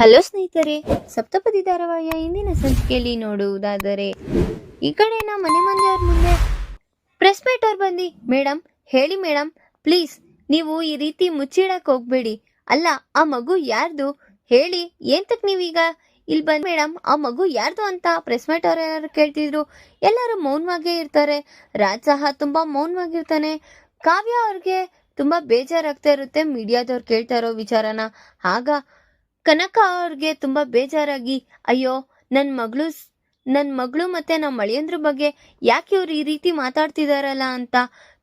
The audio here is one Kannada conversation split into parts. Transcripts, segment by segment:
ಹಲೋ ಸ್ನೇಹಿತರೆ, ಸಪ್ತಪದಿ ಧಾರಾವಾಹಿಯ ಇಂದಿನ ಸಂಚಿಕೆಯಲ್ಲಿ ನೋಡುವುದಾದರೆ, ಈ ಕಡೆ ನಮ್ಮ ಮನೆ ಮಂದಿಯವ್ರ ಮುಂದೆ ಪ್ರೆಸ್ ಅವ್ರು ಬಂದು ಮೇಡಮ್ ಹೇಳಿ ಮೇಡಮ್ ಪ್ಲೀಸ್ ನೀವು ಈ ರೀತಿ ಮುಚ್ಚಿಡಕ್ಕೆ ಹೋಗ್ಬೇಡಿ. ಅಲ್ಲ, ಆ ಮಗು ಯಾರ್ದು? ಹೇಳಿ ಏಂತಕ್ ನೀವೀಗ? ಇಲ್ಲಿ ಬಂದ್ ಮೇಡಮ್ ಆ ಮಗು ಯಾರ್ದು ಅಂತ ಪ್ರೆಸ್ ಮೀಟ್ ಅವ್ರು ಯಾರು ಕೇಳ್ತಿದ್ರು, ಎಲ್ಲರೂ ಮೌನವಾಗೇ ಇರ್ತಾರೆ. ರಾಜ್ ಸಹ ತುಂಬಾ ಮೌನವಾಗಿರ್ತಾನೆ. ಕಾವ್ಯ ಅವ್ರಿಗೆ ತುಂಬಾ ಬೇಜಾರಾಗ್ತಾ ಇರುತ್ತೆ ಮೀಡಿಯಾದವ್ರು ಕೇಳ್ತಾ ಇರೋ ವಿಚಾರನ. ಆಗ ಕನಕ ಅವ್ರಿಗೆ ತುಂಬಾ ಬೇಜಾರಾಗಿ, ಅಯ್ಯೋ ನನ್ನ ಮಗಳು ನನ್ನ ಮಗಳು ಮತ್ತೆ ನಮ್ಮ ಮಳೆಯಂದ್ರ ಬಗ್ಗೆ ಯಾಕೆ ಇವ್ರು ಈ ರೀತಿ ಮಾತಾಡ್ತಿದಾರಲ್ಲ ಅಂತ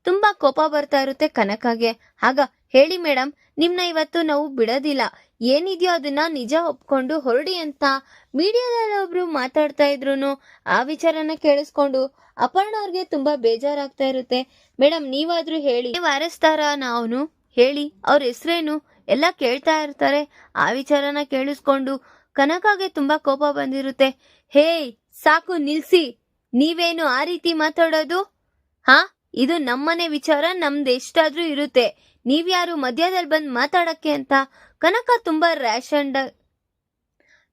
ತುಂಬಾ ಕೋಪ ಬರ್ತಾ ಇರುತ್ತೆ ಕನಕಗೆ. ಆಗ ಹೇಳಿ ಮೇಡಮ್ ನಿಮ್ನ ಇವತ್ತು ನಾವು ಬಿಡೋದಿಲ್ಲ. ಏನಿದೆಯೋ ಅದನ್ನ ನಿಜ ಒಪ್ಕೊಂಡು ಹೊರಡಿ ಅಂತ ಮೀಡಿಯಾದಲ್ಲಿ ಒಬ್ರು ಮಾತಾಡ್ತಾ ಇದ್ರು ಆ ವಿಚಾರನ ಕೇಳಿಸ್ಕೊಂಡು ಅಪರ್ಣ ಅವ್ರಿಗೆ ತುಂಬಾ ಬೇಜಾರಾಗ್ತಾ ಇರುತ್ತೆ. ಮೇಡಮ್ ನೀವಾದ್ರೂ ಹೇಳಿ. ನೀವು ಅರೆಸ್ತಾರ ನಾವು ಹೇಳಿ, ಅವ್ರ ಹೆಸರೇನು? ಎಲ್ಲ ಕೇಳ್ತಾ ಇರ್ತಾರೆ. ಆ ವಿಚಾರನ ಕೇಳಿಸ್ಕೊಂಡು ಕನಕಾಗೆ ತುಂಬಾ ಕೋಪ ಬಂದಿರುತ್ತೆ. ಹೇಯ್ ಸಾಕು ನಿಲ್ಸಿ. ನೀವೇನು ಆ ರೀತಿ ಮಾತಾಡೋದು? ಹಾ, ಇದು ನಮ್ಮನೆ ವಿಚಾರ, ನಮ್ದು ಎಷ್ಟಾದ್ರೂ ಇರುತ್ತೆ. ನೀವ್ಯಾರು ಮಧ್ಯದಲ್ಲಿ ಬಂದು ಮಾತಾಡಕ್ಕೆ ಅಂತ ಕನಕ ತುಂಬಾ ರ್ಯಾಶ್ ಅಂಡ್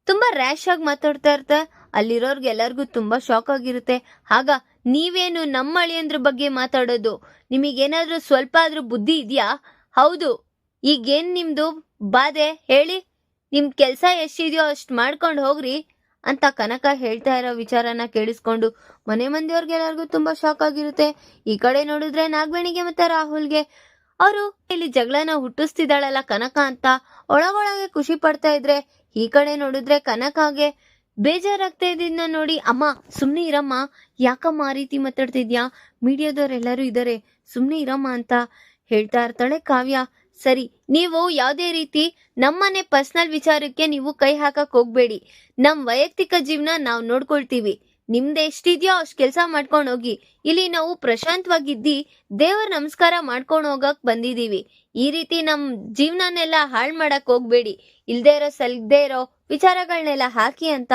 ತುಂಬಾ ರ್ಯಾಶ್ ಆಗಿ ಮಾತಾಡ್ತಾ ಇರ್ತೆ. ಅಲ್ಲಿರೋರ್ಗೆ ಎಲ್ಲರಿಗೂ ತುಂಬಾ ಶಾಕ್ ಆಗಿರುತ್ತೆ. ಆಗ ನೀವೇನು ನಮ್ಮ ಅಳಿಯಂದ್ರ ಬಗ್ಗೆ ಮಾತಾಡೋದು? ನಿಮಗೇನಾದ್ರೂ ಸ್ವಲ್ಪ ಆದ್ರೂ ಬುದ್ಧಿ ಇದೆಯಾ? ಹೌದು. ಈಗೇನ್ ನಿಮ್ದು? ಬಾಧೆ ಹೇಳಿ. ನಿಮ್ ಕೆಲ್ಸ ಎಷ್ಟಿದೆಯೋ ಅಷ್ಟ್ ಮಾಡ್ಕೊಂಡು ಹೋಗ್ರಿ ಅಂತ ಕನಕ ಹೇಳ್ತಾ ಇರೋ ವಿಚಾರನ ಕೇಳಿಸ್ಕೊಂಡು ಮನೆ ಮಂದಿಯವ್ರಿಗೆಲ್ಲರಿಗೂ ತುಂಬಾ ಶಾಕ್ ಆಗಿರುತ್ತೆ. ಈ ಕಡೆ ನೋಡಿದ್ರೆ ನಾಗವೇಣಿಗೆ ಮತ್ತೆ ರಾಹುಲ್ಗೆ. ಅವರು ಇಲ್ಲಿ ಜಗಳನ ಹುಟ್ಟಿಸ್ತಿದ್ದಾಳಲ್ಲ ಕನಕ ಅಂತ ಒಳಗೊಳಗೆ ಖುಷಿ ಪಡ್ತಾ ಇದ್ರೆ, ಈ ಕಡೆ ನೋಡಿದ್ರೆ ಕನಕಾಗೆ ಬೇಜಾರಾಗ್ತಾ ಇದ್ದಿದ್ನ ನೋಡಿ. ಅಮ್ಮ, ಸುಮ್ನೆ ಇರಮ್ಮ. ಯಾಕಮ್ಮ ಆ ರೀತಿ ಮಾತಾಡ್ತಿದ್ಯಾ? ಮೀಡಿಯಾದವ್ರೆಲ್ಲರೂ ಇದ್ದಾರೆ ಸುಮ್ನೆ ಇರಮ್ಮ ಅಂತ ಹೇಳ್ತಾ ಇರ್ತಾಳೆ ಕಾವ್ಯ. ಸರಿ, ನೀವು ಯಾವುದೇ ರೀತಿ ನಮ್ಮನೆ ಪರ್ಸನಲ್ ವಿಚಾರಕ್ಕೆ ನೀವು ಕೈ ಹಾಕಕ್ ಹೋಗ್ಬೇಡಿ. ನಮ್ ವೈಯಕ್ತಿಕ ಜೀವನ ನಾವು ನೋಡ್ಕೊಳ್ತೀವಿ. ನಿಮ್ದು ಎಷ್ಟಿದ್ಯೋ ಅಷ್ಟು ಕೆಲಸ ಮಾಡ್ಕೊಂಡು ಹೋಗಿ ಇಲ್ಲಿ ನಾವು ಪ್ರಶಾಂತವಾಗಿದ್ದಿ ದೇವರ ನಮಸ್ಕಾರ ಮಾಡ್ಕೊಂಡು ಹೋಗಕ್ ಬಂದಿದೀವಿ. ಈ ರೀತಿ ನಮ್ ಜೀವನನೆಲ್ಲ ಹಾಳ್ ಮಾಡಕ್ ಹೋಗ್ಬೇಡಿ. ಇಲ್ದೇ ಇರೋ ಸಲ್ದೇ ಇರೋ ವಿಚಾರಗಳನ್ನೆಲ್ಲ ಹಾಕಿ ಅಂತ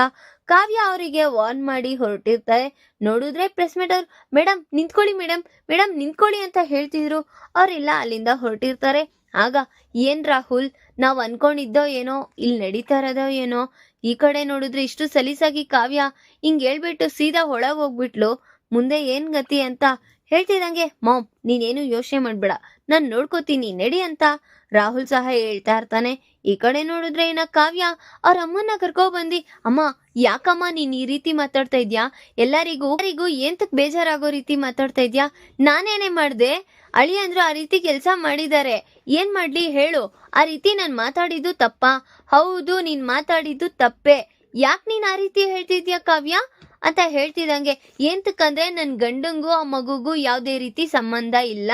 ಕಾವ್ಯ ಅವರಿಗೆ ವಾರ್ನ್ ಮಾಡಿ ಹೊರಟಿರ್ತಾರೆ. ನೋಡಿದ್ರೆ ಪ್ರೆಸ್ ಅವ್ರು ಮೇಡಮ್ ನಿಂತ್ಕೊಳ್ಳಿ ಮೇಡಮ್ ಮೇಡಮ್ ನಿಂತ್ಕೊಳ್ಳಿ ಅಂತ ಹೇಳ್ತಿದ್ರು. ಅವರೆಲ್ಲ ಅಲ್ಲಿಂದ ಹೊರಟಿರ್ತಾರೆ. ಆಗ ಏನ್ ರಾಹುಲ್, ನಾವ್ ಅನ್ಕೊಂಡಿದ್ದೋ ಏನೋ ಇಲ್ಲಿ ನಡೀತಾ ಇರೋದೋ ಏನೋ, ಈ ಕಡೆ ನೋಡಿದ್ರೆ ಇಷ್ಟು ಸಲೀಸಾಗಿ ಕಾವ್ಯ ಹಿಂಗ್ ಹೇಳ್ಬಿಟ್ಟು ಸೀದಾ ಒಳಗ್ ಹೋಗ್ಬಿಟ್ಲು, ಮುಂದೆ ಏನ್ ಗತಿ ಅಂತ ಹೇಳ್ತಿದಂಗೆ ಮಾಮ್, ನೀನೇನು ಯೋಚನೆ ಮಾಡ್ಬೇಡ, ನಾನ್ ನೋಡ್ಕೋತೀನಿ, ನಡಿ ಅಂತ. ರಾಹುಲ್ ಸಹ ಹೇಳ್ತಾ ಇರ್ತಾನೆ, ಈ ಕಡೆ ನೋಡಿದ್ರೆ ಏನ ಕಾವ್ಯ ಅವ್ರ ಅಮ್ಮನ್ನ ಕರ್ಕೊ ಬಂದಿ, ಅಮ್ಮ, ಯಾಕಮ್ಮ ನೀನ್ ಈ ರೀತಿ ಮಾತಾಡ್ತಾ ಇದ್ಯಾ? ಎಲ್ಲರಿಗೂ ಎಲ್ಲರಿಗೂ ಏಂತಕ್ ಬೇಜಾರಾಗೋ ರೀತಿ ಮಾತಾಡ್ತಾ ಇದ್ಯಾ? ನಾನೇನೇ ಮಾಡ್ದೆ? ಅಳಿ ಅಂದ್ರು ಆ ರೀತಿ ಕೆಲಸ ಮಾಡಿದ್ದಾರೆ ಏನ್ ಮಾಡ್ಲಿ ಹೇಳು. ಆ ರೀತಿ ನಾನು ಮಾತಾಡಿದ್ದು ತಪ್ಪಾ. ಹೌದು, ನೀನ್ ಮಾತಾಡಿದ್ದು ತಪ್ಪೆ. ಯಾಕೆ ನೀನ್ ಆ ರೀತಿ ಹೇಳ್ತಿದ್ಯಾ ಕಾವ್ಯ? ಅಂತ ಹೇಳ್ತಿದಂಗೆ ಏಂತಕ್ಕಂದ್ರೆ ನನ್ ಗಂಡಂಗೂ ಆ ಮಗುಗೂ ಯಾವ್ದೇ ರೀತಿ ಸಂಬಂಧ ಇಲ್ಲ.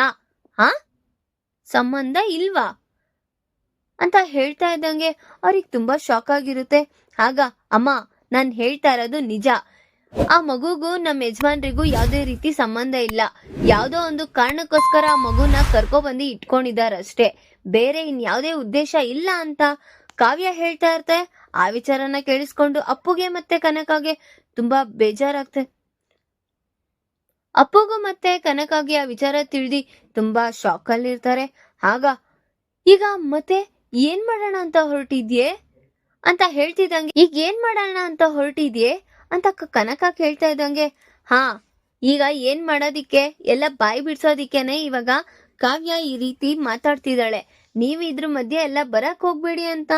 ಹಾ? ಸಂಬಂಧ ಇಲ್ವಾ? ಅಂತ ಹೇಳ್ತಾ ಇದ್ದಂಗೆ, ಅವ್ರಿಗೆ ತುಂಬಾ ಶಾಕ್ ಆಗಿರುತ್ತೆ. ಆಗ, ಅಮ್ಮ, ನಾನು ಹೇಳ್ತಾ ಇರೋದು ನಿಜ. ಆ ಮಗುಗೂ ನಮ್ಮ ಯಜಮಾನ್ರಿಗೂ ಯಾವುದೇ ರೀತಿ ಸಂಬಂಧ ಇಲ್ಲ. ಯಾವುದೋ ಒಂದು ಕಾರಣಕ್ಕೋಸ್ಕರ ಆ ಮಗುನ ಕರ್ಕೊ ಬಂದು ಇಟ್ಕೊಂಡಿದಾರಷ್ಟೇ ಬೇರೆ ಇನ್ಯಾವುದೇ ಉದ್ದೇಶ ಇಲ್ಲ ಅಂತ ಕಾವ್ಯ ಹೇಳ್ತಾ ಇರ್ತೆ. ಆ ವಿಚಾರನ ಕೇಳಿಸ್ಕೊಂಡು ಅಪ್ಪುಗೆ ಮತ್ತೆ ಕನಕಾಗೆ ತುಂಬಾ ಬೇಜಾರಾಗ್ತೆ. ಅಪ್ಪುಗೂ ಮತ್ತೆ ಕನಕಾಗೆ ಆ ವಿಚಾರ ತಿಳಿದಿ ತುಂಬಾ ಶಾಕ್ ಅಲ್ಲಿ ಇರ್ತಾರೆ ಆಗ, ಈಗ ಮತ್ತೆ ಏನ್ ಮಾಡೋಣ ಅಂತ ಹೊರಟಿದ್ಯೆ? ಅಂತ ಹೇಳ್ತಿದ್ದಂಗೆ, ಈಗ ಏನ್ ಮಾಡೋಣ ಅಂತ ಹೊರಟಿದ್ಯೆ? ಅಂತ ಕನಕ ಕೇಳ್ತಾ ಇದ್ದಂಗೆ, ಹಾ, ಈಗ ಏನ್ ಮಾಡೋದಿಕ್ಕೆ? ಎಲ್ಲ ಬಾಯಿ ಬಿಡ್ಸೋದಿಕ್ಕೇನೆ ಇವಾಗ ಕಾವ್ಯ ಈ ರೀತಿ ಮಾತಾಡ್ತಿದ್ದಾಳೆ. ನೀವು ಇದ್ರ ಮಧ್ಯೆ ಎಲ್ಲ ಬರಕ್ ಹೋಗ್ಬೇಡಿ ಅಂತ.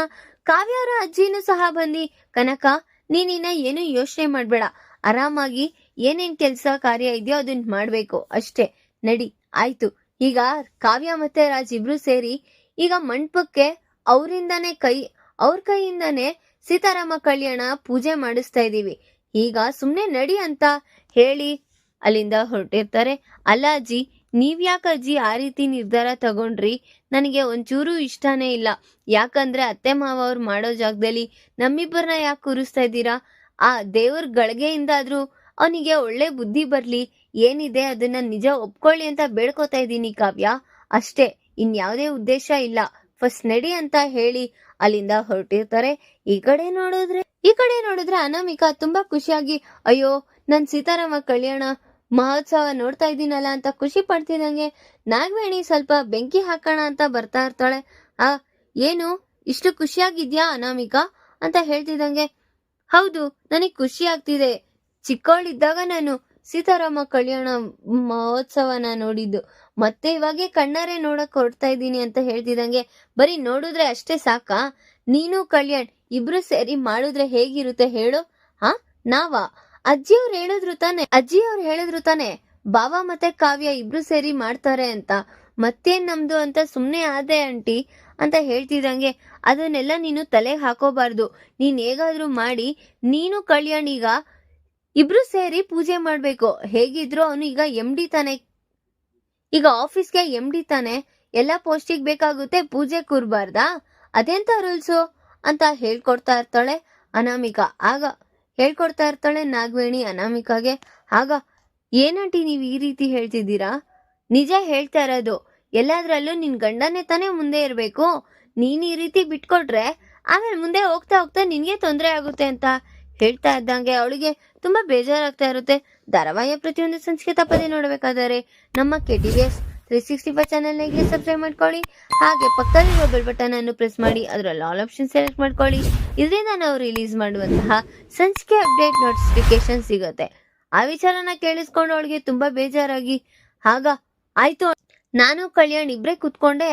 ಕಾವ್ಯ ಅವರ ಅಜ್ಜಿನೂ ಸಹ ಬಂದಿ, ಕನಕ ನೀನಿನ್ನ ಏನು ಯೋಚನೆ ಮಾಡ್ಬೇಡ. ಆರಾಮಾಗಿ ಏನೇನ್ ಕೆಲ್ಸ ಕಾರ್ಯ ಇದೆಯೋ ಅದನ್ನ ಮಾಡ್ಬೇಕು, ಅಷ್ಟೇ. ನಡಿ, ಆಯ್ತು. ಈಗ ಕಾವ್ಯ ಮತ್ತೆ ರಾಜ್ ಇಬ್ರು ಸೇರಿ ಈಗ ಮಂಟಪಕ್ಕೆ ಅವರಿಂದಾನೇ ಕೈ, ಅವ್ರ ಕೈಯಿಂದಾನೇ ಸೀತಾರಾಮ ಕಲ್ಯಾಣ ಪೂಜೆ ಮಾಡಿಸ್ತಾ ಇದೀವಿ. ಈಗ ಸುಮ್ನೆ ನಡಿ ಅಂತ ಹೇಳಿ ಅಲ್ಲಿಂದ ಹೊರಟಿರ್ತಾರೆ. ಅಲ್ಲ ಅಜ್ಜಿ ನೀವ್ಯಾಕಜ್ಜಿ ಆ ರೀತಿ ನಿರ್ಧಾರ ತಗೊಂಡ್ರಿ? ನನಗೆ ಒಂಚೂರು ಇಷ್ಟನೇ ಇಲ್ಲ. ಯಾಕಂದ್ರೆ ಅತ್ತೆ ಮಾವ ಅವ್ರು ಮಾಡೋ ಜಾಗದಲ್ಲಿ ನಮ್ಮಿಬ್ಬರನ್ನ ಯಾಕೆ ಕೂರಿಸ್ತಾ ಇದ್ದೀರಾ? ಆ ದೇವ್ರ ಗಳಿಗೆಯಿಂದಾದ್ರೂ ಅವನಿಗೆ ಒಳ್ಳೆ ಬುದ್ಧಿ ಬರ್ಲಿ. ಏನಿದೆ ಅದನ್ನ ನಿಜ ಒಪ್ಕೊಳ್ಳಿ ಅಂತ ಬೇಡ್ಕೋತಾ ಇದ್ದೀನಿ ಕಾವ್ಯ. ಅಷ್ಟೇ, ಇನ್ಯಾವುದೇ ಉದ್ದೇಶ ಇಲ್ಲ. ಫಸ್ಟ್ ನಡಿ ಅಂತ ಹೇಳಿ ಅಲ್ಲಿಂದ ಹೊರಟಿರ್ತಾರೆ. ಈ ಕಡೆ ನೋಡಿದ್ರೆ ಈ ಕಡೆ ನೋಡಿದ್ರೆ ಅನಾಮಿಕಾ ತುಂಬಾ ಖುಷಿಯಾಗಿ, ಅಯ್ಯೋ, ನನ್ ಸೀತಾರಾಮ ಕಲ್ಯಾಣ ಮಹೋತ್ಸವ ನೋಡ್ತಾ ಇದ್ದೀನಲ್ಲ ಅಂತ ಖುಷಿ ಪಡ್ತಿದಂಗೆ ನಾಗವೇಣಿ ಸ್ವಲ್ಪ ಬೆಂಕಿ ಹಾಕೋಣ ಅಂತ ಬರ್ತಾ ಇರ್ತಾಳೆ. ಆ, ಏನು? ಇಷ್ಟು ಖುಷಿಯಾಗಿದ್ಯಾ ಅನಾಮಿಕಾ? ಅಂತ ಹೇಳ್ತಿದಂಗೆ ಹೌದು, ನನಗೆ ಖುಷಿ ಆಗ್ತಿದೆ. ಚಿಕ್ಕವಳಿದ್ದಾಗ ನಾನು ಸೀತಾರಾಮ ಕಲ್ಯಾಣ ಮಹೋತ್ಸವನ ನೋಡಿದ್ದು. ಮತ್ತೆ ಇವಾಗೆ ಕಣ್ಣಾರೆ ನೋಡಕ್ ಹೊರಡ್ತಾ ಇದ್ದೀನಿ ಅಂತ ಹೇಳ್ತಿದಂಗೆ ಬರೀ ನೋಡಿದ್ರೆ ಅಷ್ಟೇ ಸಾಕಾ? ನೀನು ಕಲ್ಯಾಣ್ ಇಬ್ರು ಸೇರಿ ಮಾಡಿದ್ರೆ ಹೇಗಿರುತ್ತೆ ಹೇಳು? ಹಾ? ನಾವಾ? ಅಜ್ಜಿಯವ್ರು ಹೇಳಿದ್ರು ತಾನೆ. ಅಜ್ಜಿಯವ್ರು ಹೇಳಿದ್ರು ತಾನೆ. ಬಾವ ಮತ್ತೆ ಕಾವ್ಯ ಇಬ್ರು ಸೇರಿ ಮಾಡ್ತಾರೆ ಅಂತ. ಮತ್ತೇನ್ ನಮ್ದು ಅಂತ ಸುಮ್ನೆ ಆದೆ ಆಂಟಿ ಅಂತ ಹೇಳ್ತಿದಂಗೆ ಅದನ್ನೆಲ್ಲ ನೀನು ತಲೆ ಹಾಕೋಬಾರ್ದು. ನೀನ್ ಹೇಗಾದ್ರೂ ಮಾಡಿ, ನೀನು ಕಲ್ಯಾಣ್ ಈಗ ಇಬ್ರು ಸೇರಿ ಪೂಜೆ ಮಾಡ್ಬೇಕು. ಹೇಗಿದ್ರು ಅವನು ಈಗ ಎಂ ಡಿ ತಾನೆ. ಈಗ ಆಫೀಸ್ಗೆ ಎಂ ಡಿ ತಾನೆ. ಎಲ್ಲ ಪೋಸ್ಟಿಗೆ ಬೇಕಾಗುತ್ತೆ ಪೂಜೆ ಕೂರ್ಬಾರ್ದಾ? ಅದೆಂತ ರೂಲ್ಸು ಅಂತ ಹೇಳ್ಕೊಡ್ತಾ ಇರ್ತಾಳೆ ಅನಾಮಿಕಾ. ಆಗ ಹೇಳ್ಕೊಡ್ತಾ ಇರ್ತಾಳೆ ನಾಗವೇಣಿ ಅನಾಮಿಕಾಗೆ, ಆಗ ಏನಂಟಿ ನೀವು ಈ ರೀತಿ ಹೇಳ್ತಿದ್ದೀರಾ? ನಿಜ ಹೇಳ್ತಾ ಇರೋದು, ಎಲ್ಲಾದ್ರಲ್ಲೂ ನಿನ್ ಗಂಡನೇ ತಾನೇ ಮುಂದೆ ಇರಬೇಕು. ನೀನ್ ಈ ರೀತಿ ಬಿಟ್ಕೊಟ್ರೆ ಆಮೇಲೆ ಮುಂದೆ ಹೋಗ್ತಾ ಹೋಗ್ತಾ ನಿನ್ಗೆ ತೊಂದರೆ ಆಗುತ್ತೆ ಅಂತ ಹೇಳ್ತಾ ಇದ್ದಂಗೆ ಅವಳಿಗೆ ತುಂಬಾ ಬೇಜಾರಾಗ್ತಾ ಇರುತ್ತೆ. ಧಾರಾವಾಹಿಯ ಪ್ರತಿಯೊಂದು ಸಂಚಿಕೆ ತಪ್ಪದೆ ನೋಡಬೇಕಾದರೆ ನಮ್ಮ ಕೆ ತ್ರೀ ಸಿಕ್ಸ್ಟಿ ಫೈವ್ ಚಾನಲ್ಗೆ ಸಬ್ಸ್ಕ್ರೈಬ್ ಮಾಡ್ಕೊಳ್ಳಿ. ಹಾಗೆ ಪಕ್ಕದಲ್ಲಿರುವ ಬೆಲ್ ಬಟನ್ ಅನ್ನು ಪ್ರೆಸ್ ಮಾಡಿ, ಅದರಲ್ಲಿ ಆಲ್ ಆಪ್ಷನ್ ಸೆಲೆಕ್ಟ್ ಮಾಡ್ಕೊಳ್ಳಿ. ಇದರಿಂದ ನಾವು ರಿಲೀಸ್ ಮಾಡುವಂತಹ ಸಂಚಿಕೆ ಅಪ್ಡೇಟ್ ನೋಟಿಫಿಕೇಶನ್ ಸಿಗುತ್ತೆ. ಆ ವಿಚಾರನ ಕೇಳಿಸ್ಕೊಂಡು ಅವಳಿಗೆ ತುಂಬಾ ಬೇಜಾರಾಗಿ, ಆಗ ಆಯ್ತು, ನಾನು ಕಲ್ಯಾಣ್ ಇಬ್ರೇ ಕುತ್ಕೊಂಡೆ,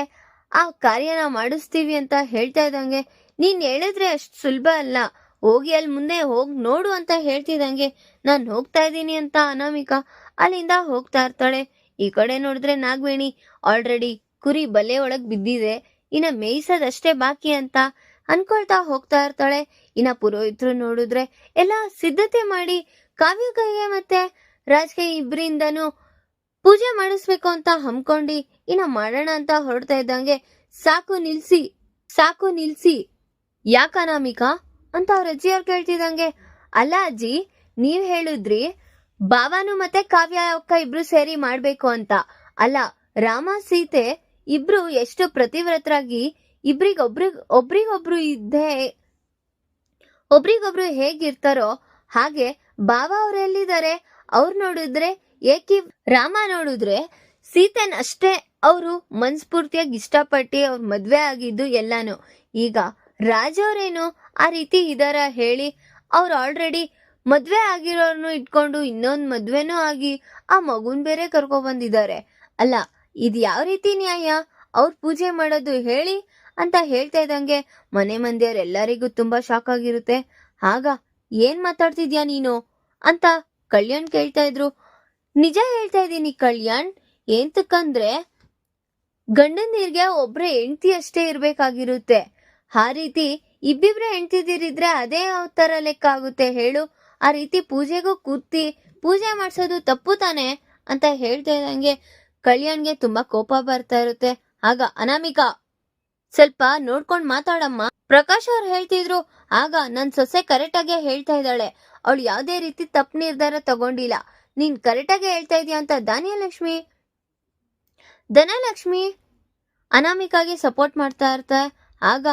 ಆ ಕಾರ್ಯನ ಮಾಡಿಸ್ತೀವಿ ಅಂತ ಹೇಳ್ತಾ ಇದ್ದಂಗೆ, ನೀನ್ ಹೇಳಿದ್ರೆ ಅಷ್ಟು ಸುಲಭ ಅಲ್ಲ, ಹೋಗಿ ಅಲ್ಲಿ ಮುಂದೆ ಹೋಗ್ ನೋಡು ಅಂತ ಹೇಳ್ತಿದ್ದಂಗೆ, ನಾನು ಹೋಗ್ತಾ ಇದ್ದೀನಿ ಅಂತ ಅನಾಮಿಕಾ ಅಲ್ಲಿಂದ ಹೋಗ್ತಾ ಇರ್ತಾಳೆ. ಈ ಕಡೆ ನೋಡಿದ್ರೆ ನಾಗವೇಣಿ ಆಲ್ರೆಡಿ ಕುರಿ ಬಲೆ ಒಳಗ್ ಬಿದ್ದಿದೆ. ಇನ್ನ ಮೇಯ್ಸೋದಷ್ಟೇ ಬಾಕಿ ಅಂತ ಅನ್ಕೊಳ್ತಾ ಹೋಗ್ತಾ ಇರ್ತಾಳೆ. ಇನ್ನ ಪುರೋಹಿತರು ನೋಡಿದ್ರೆ ಎಲ್ಲ ಸಿದ್ಧತೆ ಮಾಡಿ ಕಾವ್ಯ ಕೈಗೆ ಮತ್ತೆ ರಾಜಕೀಯ ಇಬ್ಬರಿಂದನು ಪೂಜೆ ಮಾಡಿಸ್ಬೇಕು ಅಂತ ಹಮ್ಕೊಂಡು ಇನ್ನ ಮಾಡೋಣ ಅಂತ ಹೊರಡ್ತಾ ಇದ್ದಂಗೆ ಸಾಕು ನಿಲ್ಸಿ ಸಾಕು ನಿಲ್ಸಿ ಯಾಕ ಅನಾಮಿಕಾ ಅಂತ ಅವ್ರ ಅಜ್ಜಿಯವ್ರು ಕೇಳ್ತಿದ್ದಂಗೆ, ಅಲ್ಲ ಅಜ್ಜಿ, ನೀವ್ ಹೇಳಿದ್ರಿ ಬಾವಾನು ಮತ್ತೆ ಕಾವ್ಯ ಅಕ್ಕ ಇಬ್ರು ಸೇರಿ ಮಾಡ್ಬೇಕು ಅಂತ. ಅಲ್ಲ, ರಾಮ, ಸೀತೆ ಇಬ್ರು ಎಷ್ಟು ಪ್ರತಿವ್ರತರಾಗಿ ಇಬ್ರಿಗೊಬ್ರಿಗ್ ಒಬ್ರಿಗೊಬ್ರು ಇದ್ದೇ, ಒಬ್ರಿಗೊಬ್ರು ಹೇಗಿರ್ತಾರೋ ಹಾಗೆ ಬಾವ ಅವ್ರು ಎಲ್ಲಿದ್ದಾರೆ? ಅವ್ರು ನೋಡಿದ್ರೆ, ಏಕಿ ರಾಮ ನೋಡಿದ್ರೆ ಸೀತೆನ್ ಅಷ್ಟೇ ಅವರು ಮನ್ಸ್ಫೂರ್ತಿಯಾಗಿ ಇಷ್ಟಪಟ್ಟು ಅವ್ರ ಮದ್ವೆ ಆಗಿದ್ದು ಎಲ್ಲಾನು. ಈಗ ರಾಜವ್ರೇನು ಆ ರೀತಿ ಇದಾರ ಹೇಳಿ ಅವ್ರು ಆಲ್ರೆಡಿ ಮದ್ವೆ ಆಗಿರೋರ್ನು ಇಟ್ಕೊಂಡು ಇನ್ನೊಂದ್ ಮದ್ವೆನೂ ಆಗಿ ಆ ಮಗುನ್ ಬೇರೆ ಕರ್ಕೊ ಬಂದಿದ್ದಾರೆ ಅಲ್ಲ, ಇದು ಯಾವ ರೀತಿ ನ್ಯಾಯ? ಅವ್ರ ಪೂಜೆ ಮಾಡೋದು ಹೇಳಿ ಅಂತ ಹೇಳ್ತಾ ಇದ್ದಂಗೆ ಮನೆ ಮಂದಿಯವರೆಲ್ಲರಿಗೂ ತುಂಬಾ ಶಾಕ್ ಆಗಿರುತ್ತೆ. ಆಗ ಏನ್ ಮಾತಾಡ್ತಿದ್ಯಾ ನೀನು? ಅಂತ ಕಲ್ಯಾಣ್ ಕೇಳ್ತಾ ಇದ್ರು. ನಿಜ ಹೇಳ್ತಾ ಇದ್ದೀನಿ ಕಲ್ಯಾಣ್, ಏಂತಕ್ಕಂದ್ರೆ ಗಂಡನೀರ್ಗೆ ಒಬ್ರೇ ಹೆಂಡತಿ ಅಷ್ಟೇ ಇರ್ಬೇಕಾಗಿರುತ್ತೆ. ಆ ರೀತಿ ಇಬ್ಬಿಬ್ರೆ ಹೆಂಡ್ತಿದಿರಿದ್ರೆ ಅದೇ ಯಾವ ತರ ಲೆಕ್ಕ ಆಗುತ್ತೆ, ಹೇಳು. ಆ ರೀತಿ ಪೂಜೆಗೂ ಕೂತಿ ಪೂಜೆ ಮಾಡಿಸೋದು ತಪ್ಪು ತಾನೆ ಅಂತ ಹೇಳ್ತಾ ಇದ್ದಂಗೆ ಕಲ್ಯಾಣ್ಗೆ ತುಂಬಾ ಕೋಪ ಬರ್ತಾ ಇರುತ್ತೆ. ಆಗ ಅನಾಮಿಕಾ, ಸ್ವಲ್ಪ ನೋಡ್ಕೊಂಡ್ ಮಾತಾಡಮ್ಮ. ಪ್ರಕಾಶ್ ಅವ್ರು ಹೇಳ್ತಿದ್ರು, ಆಗ ನನ್ ಸೊಸೆ ಕರೆಕ್ಟ್ ಹೇಳ್ತಾ ಇದ್ದಾಳೆ. ಅವಳು ಯಾವ್ದೇ ರೀತಿ ತಪ್ಪು ನಿರ್ಧಾರ ತಗೊಂಡಿಲ್ಲ. ನೀನ್ ಕರೆಕ್ಟ್ ಹೇಳ್ತಾ ಇದೀಯ ಅಂತ ಧಾನ್ಯಲಕ್ಷ್ಮಿ. ಧನಲಕ್ಷ್ಮಿ ಅನಾಮಿಕಾಗೆ ಸಪೋರ್ಟ್ ಮಾಡ್ತಾ ಇರ್ತಾರೆ ಆಗ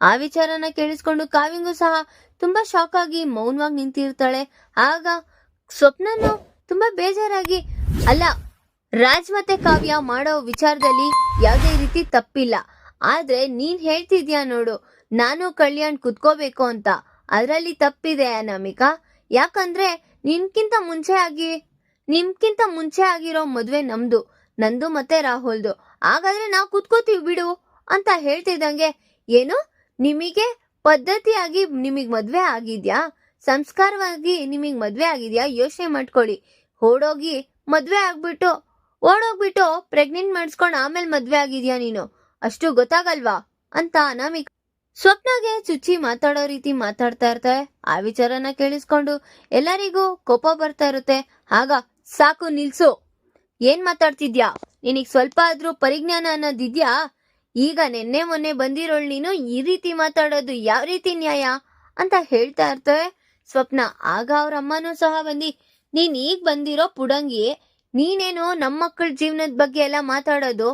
ಆ ವಿಚಾರನ ಕೇಳಿಸ್ಕೊಂಡು ಕಾವ್ಯಂಗೂ ಸಹ ತುಂಬಾ ಶಾಕ್ ಆಗಿ ಮೌನವಾಗಿ ನಿಂತಿರ್ತಾಳೆ. ಆಗ ಸ್ವಪ್ನನು ತುಂಬಾ ಬೇಜಾರಾಗಿ, ಅಲ್ಲ, ರಾಜ್ ಮತ್ತೆ ಕಾವ್ಯ ಮಾಡೋ ವಿಚಾರದಲ್ಲಿ ಯಾವುದೇ ರೀತಿ ತಪ್ಪಿಲ್ಲ. ಆದ್ರೆ ನೀನ್ ಹೇಳ್ತಿದ್ಯಾ ನೋಡು, ನಾನು ಕಲ್ಯಾಣ್ ಕುತ್ಕೋಬೇಕು ಅಂತ. ಅದರಲ್ಲಿ ತಪ್ಪಿದೆ ಅನಾಮಿಕಾ. ಯಾಕಂದ್ರೆ ನಿನ್ಕಿಂತ ಮುಂಚೆ ಆಗಿ, ನಿಮ್ಕಿಂತ ಮುಂಚೆ ಆಗಿರೋ ಮದುವೆ ನಮ್ದು, ನಂದು ಮತ್ತೆ ರಾಹುಲ್ದು. ಹಾಗಾದ್ರೆ ನಾವು ಕುತ್ಕೋತೀವಿ ಬಿಡು ಅಂತ ಹೇಳ್ತಿದ್ದಂಗೆ, ಏನು? ನಿಮಗೆ ಪದ್ಧತಿಯಾಗಿ ನಿಮಗ್ ಮದ್ವೆ ಆಗಿದ್ಯಾ? ಸಂಸ್ಕಾರವಾಗಿ ನಿಮಗ್ ಮದ್ವೆ ಆಗಿದ್ಯಾ? ಯೋಚನೆ ಮಾಡ್ಕೊಳ್ಳಿ. ಓಡೋಗಿ ಮದ್ವೆ ಆಗ್ಬಿಟ್ಟು, ಓಡೋಗ್ಬಿಟ್ಟು ಪ್ರೆಗ್ನೆಂಟ್ ಮಾಡಿಸ್ಕೊಂಡು ಆಮೇಲೆ ಮದ್ವೆ ಆಗಿದ್ಯಾ ನೀನು? ಅಷ್ಟು ಗೊತ್ತಾಗಲ್ವಾ? ಅಂತ ಅನಾಮಿಕ. ಸ್ವಪ್ನಗೆ ಚುಚ್ಚಿ ಮಾತಾಡೋ ರೀತಿ ಮಾತಾಡ್ತಾ ಇರ್ತಾರೆ. ಆ ವಿಚಾರನ ಕೇಳಿಸ್ಕೊಂಡು ಎಲ್ಲರಿಗೂ ಕೋಪ ಬರ್ತಾ ಇರುತ್ತೆ. ಆಗ ಸಾಕು ನಿಲ್ಸು. ಏನ್ ಮಾತಾಡ್ತಿದ್ಯಾ? ನಿನಗ್ ಸ್ವಲ್ಪ ಆದ್ರೂ ಪರಿಜ್ಞಾನ ಅನ್ನೋದಿದ್ಯಾ ಈಗ ನಿನ್ನೆ ಮೊನ್ನೆ ಬಂದಿರೋಳ್ ನೀನು ಈ ರೀತಿ ಮಾತಾಡೋದು ಯಾವ ರೀತಿ ನ್ಯಾಯ ಅಂತ ಹೇಳ್ತಾ ಇರ್ತವೆ ಸ್ವಪ್ನ, ಆಗ ಅವ್ರ ಅಮ್ಮನೂ ಸಹ ಬಂದಿ, ನೀನ್ ಈಗ ಬಂದಿರೋ ಪುಡಂಗಿ ನೀನೇನು ನಮ್ಮ ಮಕ್ಕಳ ಜೀವನದ ಬಗ್ಗೆ ಎಲ್ಲ ಮಾತಾಡೋದು,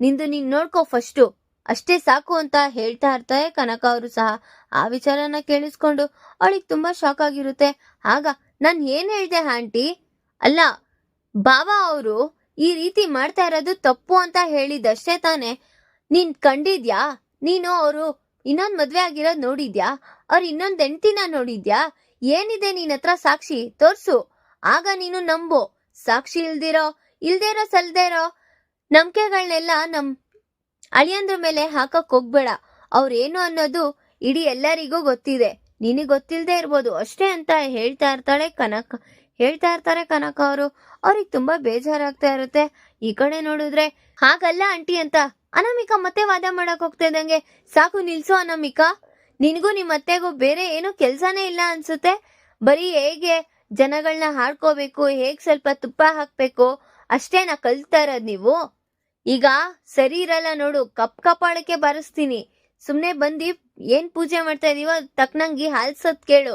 ನಿಂದು ನೀನ್ ನೋಡ್ಕೋ ಫಸ್ಟು, ಅಷ್ಟೇ ಸಾಕು ಅಂತ ಹೇಳ್ತಾ ಇರ್ತಾರೆ ಕನಕ ಅವರು ಸಹ. ಆ ವಿಚಾರನ ಕೇಳಿಸ್ಕೊಂಡು ಅವಳಿಗೆ ತುಂಬಾ ಶಾಕ್ ಆಗಿರುತ್ತೆ. ಆಗ, ನಾನ್ ಏನ್ ಹೇಳ್ದೆ ಆಂಟಿ? ಅಲ್ಲ ಬಾಬಾ ಅವರು ಈ ರೀತಿ ಮಾಡ್ತಾ ಇರೋದು ತಪ್ಪು ಅಂತ ಹೇಳಿದಷ್ಟೇ ತಾನೆ. ನೀನ್ ಕಂಡಿದ್ಯಾ? ನೀನು ಅವರು ಇನ್ನೊಂದ್ ಮದ್ವೆ ಆಗಿರೋದ್ ನೋಡಿದ್ಯಾ? ಅವ್ರ ಇನ್ನೊಂದ್ ಹೆಂಡ್ತಿನ ನೋಡಿದ್ಯಾ? ಏನಿದೆ ನಿನ್ ಹತ್ರ ಸಾಕ್ಷಿ? ತೋರ್ಸು. ಆಗ ನೀನು ನಂಬು. ಸಾಕ್ಷಿ ಇಲ್ದಿರೋ ಇಲ್ಲದೇರೋ ಇರೋ, ಸಲ್ದೇ ಇರೋ ನಂಬಿಕೆಗಳನ್ನೆಲ್ಲ ನಮ್ ಅಳಿಯಂದ್ರ ಮೇಲೆ ಹಾಕಕ್ ಹೋಗ್ಬೇಡ. ಅವ್ರೇನು ಅನ್ನೋದು ಇಡೀ ಎಲ್ಲರಿಗೂ ಗೊತ್ತಿದೆ. ನಿನಗೆ ಗೊತ್ತಿಲ್ದೇ ಇರ್ಬೋದು. ಅಷ್ಟೇ ಅಂತ ಹೇಳ್ತಾ ಇರ್ತಾಳೆ ಕನಕ. ಹೇಳ್ತಾ ಇರ್ತಾರೆ ಕನಕ ಅವರು. ಅವ್ರಿಗೆ ತುಂಬಾ ಬೇಜಾರಾಗ್ತಾ ಇರುತ್ತೆ. ಈ ಕಡೆ ನೋಡಿದ್ರೆ ಹಾಗಲ್ಲ ಆಂಟಿ ಅಂತ. ಅನಾಮಿಕಾ ಮತ್ತೆ ವಾದ ಮಾಡಕ್ ಹೋಗ್ತಾ ಇದ್ದಂಗೆ, ಸಾಕು ನಿಲ್ಸು ಅನಾಮಿಕಾ. ನಿನಗೂ ನಿಮ್ಮ ಅತ್ತೆಗೂ ಬೇರೆ ಏನು ಕೆಲ್ಸಾನೇ ಇಲ್ಲ ಅನ್ಸುತ್ತೆ. ಬರೀ ಹೇಗೆ ಜನಗಳನ್ನ ಹಾಡ್ಕೋಬೇಕು, ಹೇಗ್ ಸ್ವಲ್ಪ ತುಪ್ಪ ಹಾಕ್ಬೇಕು ಅಷ್ಟೇನಾ ಕಲ್ತಾ ಇರೋದ್ ನೀವು. ಈಗ ಸರಿ ಇರಲ್ಲ ನೋಡು, ಕಪ್ ಕಪಾಳಕ್ಕೆ ಬಾರಿಸ್ತೀನಿ. ಸುಮ್ನೆ ಬಂದು ಏನ್ ಪೂಜೆ ಮಾಡ್ತಾ ಇದೀವೋ ತಕ್ಕನಂಗಿ ಹಾಲ್ಸದ್ ಕೇಳು.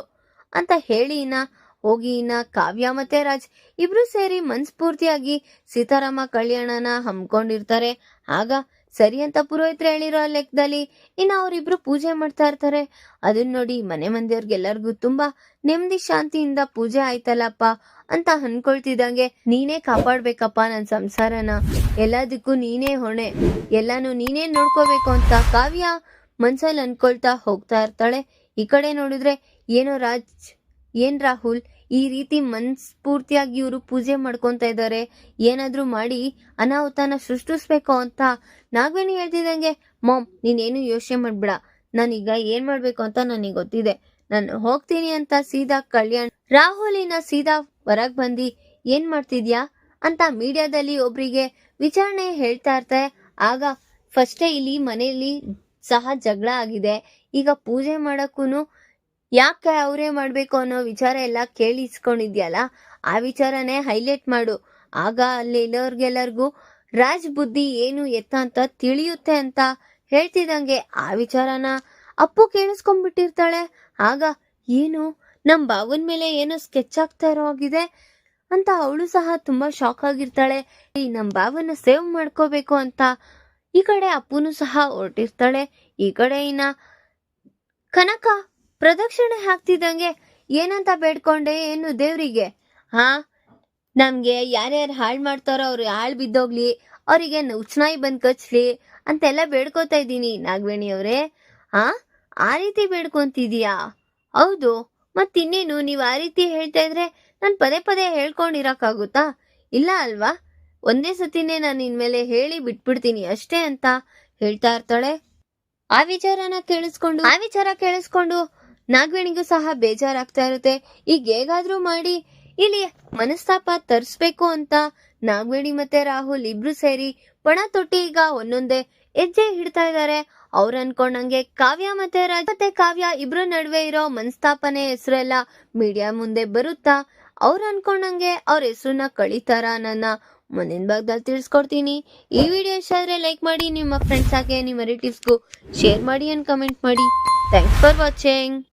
ಅಂತ ಹೇಳಿ ಇನ್ನ ಹೋಗಿ ಇನ್ನ ಕಾವ್ಯ ಮತ್ತೆ ರಾಜ್ ಇಬ್ರು ಸೇರಿ ಮನ್ಸ್ಫೂರ್ತಿಯಾಗಿ ಸೀತಾರಾಮ ಕಲ್ಯಾಣನ ಹಮ್ಕೊಂಡಿರ್ತಾರೆ. ಆಗ ಸರಿ ಅಂತ ಪುರೋಹಿತರು ಹೇಳಿರೋ ಲೆಕ್ಕದಲ್ಲಿ ಇನ್ನು ಅವರಿಬ್ರು ಪೂಜೆ ಮಾಡ್ತಾ ಇರ್ತಾರೆ. ಅದನ್ನ ನೋಡಿ ಮನೆ ಮಂದಿಯವ್ರಿಗೆಲ್ಲರಿಗೂ ತುಂಬಾ ನೆಮ್ಮದಿ ಶಾಂತಿಯಿಂದ ಪೂಜೆ ಆಯ್ತಲ್ಲಪ್ಪ ಅಂತ ಅನ್ಕೊಳ್ತಿದ್ದಂಗೆ, ನೀನೇ ಕಾಪಾಡ್ಬೇಕಪ್ಪ ನನ್ನ ಸಂಸಾರನ. ಎಲ್ಲದಕ್ಕೂ ನೀನೇ ಹೊಣೆ. ಎಲ್ಲಾನು ನೀನೇ ನೋಡ್ಕೋಬೇಕು ಅಂತ ಕಾವ್ಯ ಮನ್ಸಲ್ಲಿ ಅನ್ಕೊಳ್ತಾ ಹೋಗ್ತಾ ಇರ್ತಾಳೆ. ಈ ಕಡೆ ನೋಡಿದ್ರೆ, ಏನೋ ರಾಜ್, ಏನ್ ರಾಹುಲ್ ಈ ರೀತಿ ಮನ್ಸ್ಫೂರ್ತಿಯಾಗಿ ಇವರು ಪೂಜೆ ಮಾಡ್ಕೊತಾ ಇದ್ದಾರೆ ಏನಾದರೂ ಮಾಡಿ ಅನಾಹುತನ ಸೃಷ್ಟಿಸ್ಬೇಕು ಅಂತ ನಾಗವೇಣಿ ಹೇಳ್ತಿದ್ದಂಗೆ, ಮಾಮ್, ನೀನೇನು ಯೋಚನೆ ಮಾಡ್ಬೇಡ. ನಾನೀಗ ಏನ್ ಮಾಡ್ಬೇಕು ಅಂತ ನನಗೆ ಗೊತ್ತಿದೆ. ನಾನು ಹೋಗ್ತೀನಿ ಅಂತ ಸೀದಾ ಕಲ್ಯಾಣ್, ರಾಹುಲಿನ ಸೀದಾ ಹೊರಗ್ ಬಂದಿ, ಏನ್ ಮಾಡ್ತಿದ್ಯಾ? ಅಂತ ಮೀಡಿಯಾದಲ್ಲಿ ಒಬ್ರಿಗೆ ವಿಚಾರಣೆ ಹೇಳ್ತಾ ಇರ್ತಾರೆ ಆಗ ಫಸ್ಟೇ ಇಲ್ಲಿ ಮನೆಯಲ್ಲಿ ಸಹ ಜಗಳ ಆಗಿದೆ. ಈಗ ಪೂಜೆ ಮಾಡಕ್ಕೂನು ಯಾಕೆ ಅವರೇ ಮಾಡಬೇಕು ಅನ್ನೋ ವಿಚಾರ ಎಲ್ಲ ಕೇಳಿ ಇಸ್ಕೊಂಡಿದ್ಯಲ್ಲ ಆ ವಿಚಾರನೇ ಹೈಲೈಟ್ ಮಾಡು. ಆಗ ಅಲ್ಲಿ ಇರೋರ್ಗೆಲ್ಲರಿಗೂ ರಾಜ್ ಬುದ್ಧಿ ಏನು ಎತ್ತ ಅಂತ ತಿಳಿಯುತ್ತೆ ಅಂತ ಹೇಳ್ತಿದಂಗೆ ಆ ವಿಚಾರನ ಅಪ್ಪು ಕೇಳಿಸ್ಕೊಂಡ್ಬಿಟ್ಟಿರ್ತಾಳೆ. ಆಗ, ಏನು ನಮ್ಮ ಬಾವನ್ ಮೇಲೆ ಏನೋ ಸ್ಕೆಚ್ ಆಗ್ತಾ ಇರೋ ಆಗಿದೆ ಅಂತ ಅವಳು ಸಹ ತುಂಬಾ ಶಾಕ್ ಆಗಿರ್ತಾಳೆ. ಈ ನಮ್ಮ ಬಾವನ್ನ ಸೇವ್ ಮಾಡ್ಕೋಬೇಕು ಅಂತ. ಈ ಕಡೆ ಅಪ್ಪುನು ಸಹ ಹೊರಟಿರ್ತಾಳೆ. ಈ ಕಡೆ ಇನ್ನ ಕನಕ ಪ್ರದಕ್ಷಿಣೆ ಹಾಕ್ತಿದ್ದಂಗೆ, ಏನಂತ ಬೇಡ್ಕೊಂಡೆ, ಏನು ದೇವರಿಗೆ? ಹಾ, ನಮ್ಗೆ ಯಾರ್ಯಾರು ಹಾಳು ಮಾಡ್ತಾರೋ ಅವ್ರು ಹಾಳು ಬಿದ್ದೋಗ್ಲಿ, ಅವರಿಗೆ ಉಚ್ನಾಯಿ ಬಂದು ಕಚ್ಲಿ, ಅಂತೆಲ್ಲ ಬೇಡ್ಕೋತಾ ಇದ್ದೀನಿ, ನಾಗವೇಣಿ ಅವರೇ. ಹಾ ಆ ರೀತಿ ಬೇಡ್ಕೊಂತಿದೀಯಾ? ಹೌದು, ಮತ್ತಿನ್ನೇನು, ನೀವು ಆ ರೀತಿ ಹೇಳ್ತಾ ಇದ್ರೆ ನಾನು ಪದೇ ಪದೇ ಹೇಳ್ಕೊಂಡಿರೋಕ್ಕಾಗುತ್ತಾ? ಇಲ್ಲ ಅಲ್ವಾ, ಒಂದೇ ಸತಿನೇ ನಾನು ಇನ್ಮೇಲೆ ಹೇಳಿ ಬಿಟ್ಬಿಡ್ತೀನಿ, ಅಷ್ಟೇ ಅಂತ ಹೇಳ್ತಾ ಇರ್ತಾಳೆ. ಆ ವಿಚಾರನ ಕೇಳಿಸ್ಕೊಂಡು? ಆ ವಿಚಾರ ಕೇಳಿಸ್ಕೊಂಡು ನಾಗವೇಣಿಗೂ ಸಹ ಬೇಜಾರಾಗ್ತಾ ಇರುತ್ತೆ. ಈಗ ಹೇಗಾದ್ರೂ ಮಾಡಿ, ಇಲ್ಲಿ ಮನಸ್ತಾಪ ತರಿಸ್ಬೇಕು ಅಂತ ನಾಗವೇಣಿ ಮತ್ತೆ ರಾಹುಲ್ ಇಬ್ರು ಸೇರಿ ಪಣ ತೊಟ್ಟಿ ಈಗ ಒಂದೊಂದೇ ಹೆಜ್ಜೆ ಹಿಡ್ತಾ ಇದ್ದಾರೆ. ಅವ್ರ ಅನ್ಕೊಂಡಂಗೆ ಕಾವ್ಯ ಮತ್ತೆ ರಾಜ್ ಮತ್ತೆ ಕಾವ್ಯ ಇಬ್ರು ನಡುವೆ ಇರೋ ಮನಸ್ತಾಪನೆ ಹೆಸರೆಲ್ಲ ಮೀಡಿಯಾ ಮುಂದೆ ಬರುತ್ತಾ? ಅವ್ರ ಅನ್ಕೊಂಡಂಗೆ ಅವ್ರ ಹೆಸರನ್ನ ಕಳಿತಾರ ನನ್ನ ಮುಂದಿನ ಭಾಗದಲ್ಲಿ ತಿಳಿಸ್ಕೊಡ್ತೀನಿ. ಈ ವಿಡಿಯೋ ಇಷ್ಟ ಆದ್ರೆ ಲೈಕ್ ಮಾಡಿ, ನಿಮ್ಮ ಫ್ರೆಂಡ್ಸ್ ಹಾಗೆ ನಿಮ್ಮ ರಿಲೇಟಿವ್ಸ್ಗೂ ಶೇರ್ ಮಾಡಿ ಅಂಡ್ ಕಮೆಂಟ್ ಮಾಡಿ. Thanks for watching